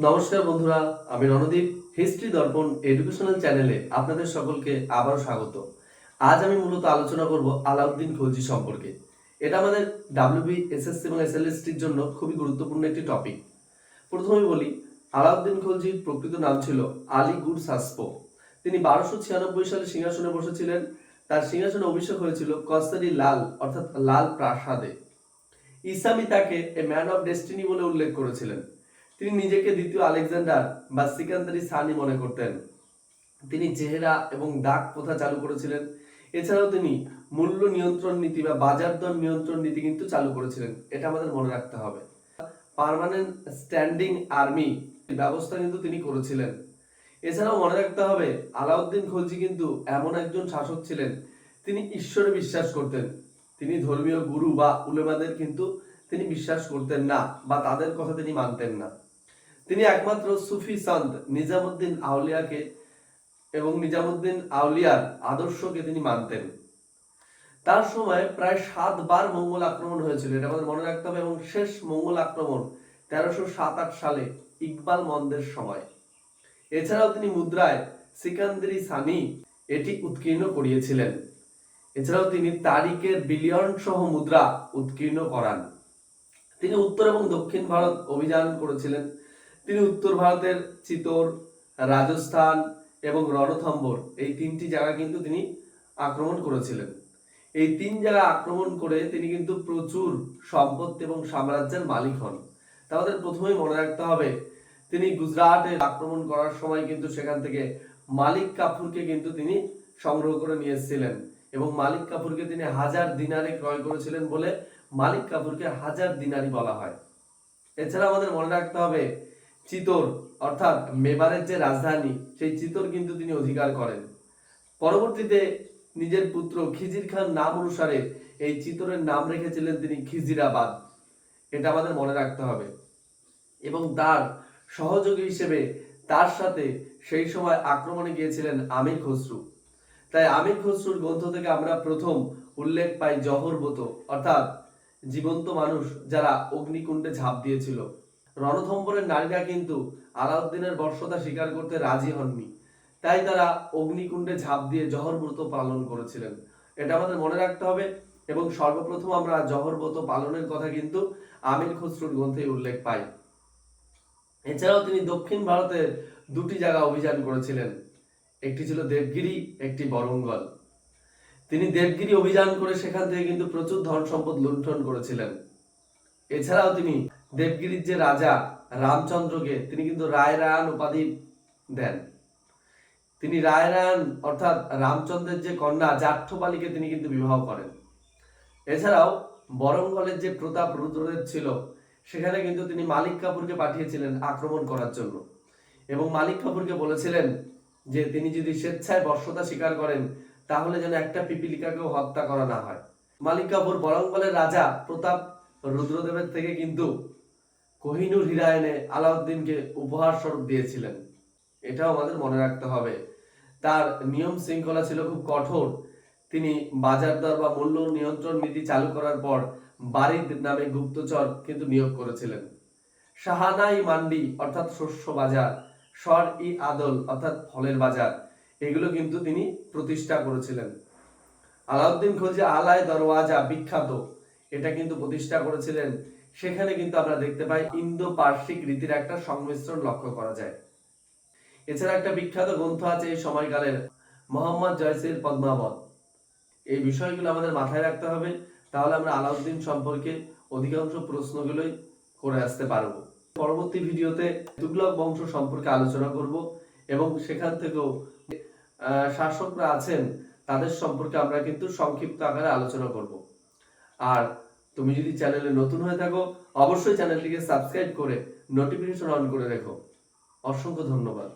নমস্কার বন্ধুরা, আমি রণদীপ, হিস্ট্রি দর্পণ এডুকেশনাল চ্যানেলে আপনাদের সকলকে আবারও স্বাগত। আজ আমি মূলত আলোচনা করব আলাউদ্দিন খলজি সম্পর্কে। এটা আমাদের ডাব্লিউবি এসএসসি এবং এসএলএসটির জন্য খুবই গুরুত্বপূর্ণ একটি টপিক প্রথমে বলি, আলাউদ্দিন খলজির প্রকৃত নাম ছিল আলী গুর সাসপো তিনি বারোশো ছিয়ানব্বই সালে সিংহাসনে বসেছিলেন। তার সিংহাসনে অভিষেক হয়েছিল কস্তারি লাল, অর্থাৎ লাল প্রাসাদে। ইসামি তাকে এ ম্যান অফ ডেস্টিনি বলে উল্লেখ করেছিলেন। তিনি নিজেকে দ্বিতীয় আলেকজান্ডার বা সিকান্দারি সানি মনে করতেন। তিনি চেহারা এবং দাগ প্রথা চালু করেছিলেন। এছাড়াও তিনি মূল্য নিয়ন্ত্রণ নীতি বা বাজার দর নিয়ন্ত্রণ নীতি কিন্তু চালু করেছিলেন। এটা আমাদের মনে রাখতে হবে। স্ট্যান্ডিং আর্মি ব্যবস্থা কিন্তু তিনি করেছিলেন। এছাড়াও মনে রাখতে হবে, আলাউদ্দিন খলজি কিন্তু এমন একজন শাসক ছিলেন, তিনি ঈশ্বরে বিশ্বাস করতেন। তিনি ধর্মীয় গুরু বা উলেমাদের কিন্তু তিনি বিশ্বাস করতেন না বা তাদের কথা তিনি মানতেন না। তিনি একমাত্র সুফি সন্ত নিজামুদ্দিন আউলিয়াকে এবং নিজামুদ্দিন আউলিয়ার আদর্শকে তিনি মানতেন। তার সময় প্রায় সাতবার মঙ্গল আক্রমণ হয়েছিল, এটা আমাদের মনে রাখতে হবে, এবং শেষ মঙ্গল আক্রমণ তেরোশো সাত আট সালে ইকবাল মন্দের সময়। এছাড়াও তিনি মুদ্রায় সিকান্দারি সানি এটি উৎকীর্ণ করিয়েছিলেন। এছাড়াও তিনি তারিকের বিলিয়ন সহ মুদ্রা উৎকীর্ণ করান। তিনি উত্তর এবং দক্ষিণ ভারত অভিযান করেছিলেন। তিনি উত্তর ভারতের চিতোর, রাজস্থান এবং রণথম্বর, এই তিনটি জায়গা কিন্তু তিনি আক্রমণ করেছিলেন। এই তিন জায়গা আক্রমণ করে তিনি কিন্তু প্রচুর সম্পত্তি এবং সাম্রাজ্যের মালিক হন। তাদের প্রথমেই মনে রাখতে হবে, তিনি গুজরাটে আক্রমণ করার সময় কিন্তু সেখান থেকে মালিক কাপুরকে কিন্তু তিনি সংগ্রহ করে নিয়ে এসেছিলেন এবং মালিক কাপুরকে তিনি হাজার দিনারে ক্রয় করেছিলেন বলে মালিক কাপুরকে হাজার দিনারি বলা হয়। এছাড়া আমাদের মনে রাখতে হবে চিতোর, অর্থাৎ মেবারের যে রাজধানী, সেই চিতোর কিন্তু তিনি অধিকার করেন। পরবর্তীতে নিজের পুত্র খিজির খান নাম অনুসারে এই চিতোরের নাম রেখেছিলেন তিনি খিজিরাবাদ। এটা আমাদের মনে রাখতে হবে। এবং তার সহযোগী হিসেবে তার সাথে সেই সময় আক্রমণে গিয়েছিলেন আমির খসরু। তাই আমির খসরুর গ্রন্থ থেকে আমরা প্রথম উল্লেখ পাই জহরবত অর্থাৎ জীবন্ত মানুষ যারা অগ্নিকুণ্ডে ঝাঁপ দিয়েছিল। রণথম্বরের নারীরা কিন্তু আলাউদ্দিনের বর্ষতা স্বীকার করতে রাজি হননি। তাই তারা অগ্নিকুণ্ডে ঝাঁপ দিয়ে জহরব্রত পালন করেছিলেন। এটা আমাদের মনে রাখতে হবে এবং সর্বপ্রথম আমরা জহরব্রত পালনের কথা কিন্তু আমির খসরুর গ্রন্থে উল্লেখ পাই। এছাড়াও তিনি দক্ষিণ ভারতের দুটি জায়গা অভিযান করেছিলেন। একটি ছিল দেবগিরি, একটি বরঙ্গল। তিনি দেবগিরি অভিযান করে সেখান থেকে কিন্তু প্রচুর ধন সম্পদ লুণ্ঠন করেছিলেন। এছাড়াও তিনি দেবগিরির যে রাজা রামচন্দ্রকে, তিনি কিন্তু রায় রায়ন উপাধি দেন। তিনি রায় রায়ন, অর্থাৎ রামচন্দ্রের যে কন্যা জাঠ্যপালিকে তিনি কিন্তু বিবাহ করেন। এছাড়াও বরঙ্গলের যে প্রতাপ রুদ্রদেব ছিল, সেখানে কিন্তু তিনি মালিক কাপুরকে পাঠিয়েছিলেন আক্রমণ করার জন্য। এবং মালিক কাপুরকে বলেছিলেন যে, তিনি যদি স্বেচ্ছায় বর্ষতা স্বীকার করেন, তাহলে যেন একটা পিপিলিকাকেও হত্যা করা না হয়। মালিক কাপুর বরঙ্গলের রাজা প্রতাপ রুদ্রদেবের থেকে কিন্তু কোহিনুর হীরা এনে আলাউদ্দিনকে উপহার স্বরূপ দিয়েছিলেন। এটাও আমাদের মনে রাখতে হবে। তার নিয়ম শৃঙ্খলা ছিল খুব কঠোর। তিনি বাজার দর বা মূল্য নিয়ন্ত্রণ নীতি চালু করার পর বারিদ নামে গুপ্তচর কিন্তু নিয়োগ করেছিলেন। শাহানাই মান্ডি অর্থাৎ শস্য বাজার, স্বর ই আদল অর্থাৎ ফলের বাজার, এগুলো কিন্তু তিনি প্রতিষ্ঠা করেছিলেন। আলাউদ্দিন খলজি আলায় দরওয়াজা বিখ্যাত। এটা কিন্তু প্রতিষ্ঠা করেছিলেন সেখানে কিন্তু আমরা দেখতে পাই ইন্দো পার্শ্বিক রীতির একটা সংমিশ্রণ লক্ষ্য করা যায়। এছাড়া একটা বিখ্যাত গ্রন্থ আছে এই সময়কালের, মোহাম্মদ জয়সির পদ্মাবত। এই বিষয়গুলো আমাদের মাথায় রাখতে হবে, তাহলে আমরা আলাউদ্দিন সম্পর্কে অধিকাংশ প্রশ্নগুলোই করে আসতে পারব। পরবর্তী ভিডিওতে তুগলক বংশ সম্পর্কে আলোচনা করব এবং সেখান থেকেও শাসকরা আছেন, তাদের সম্পর্কে আমরা কিন্তু সংক্ষিপ্ত আকারে আলোচনা করব। আর তুমি যদি চ্যানেলে নতুন হয়ে থাকো, অবশ্যই চ্যানেলটিকে সাবস্ক্রাইব করে নোটিফিকেশন অন করে রেখো। অসংখ্য ধন্যবাদ।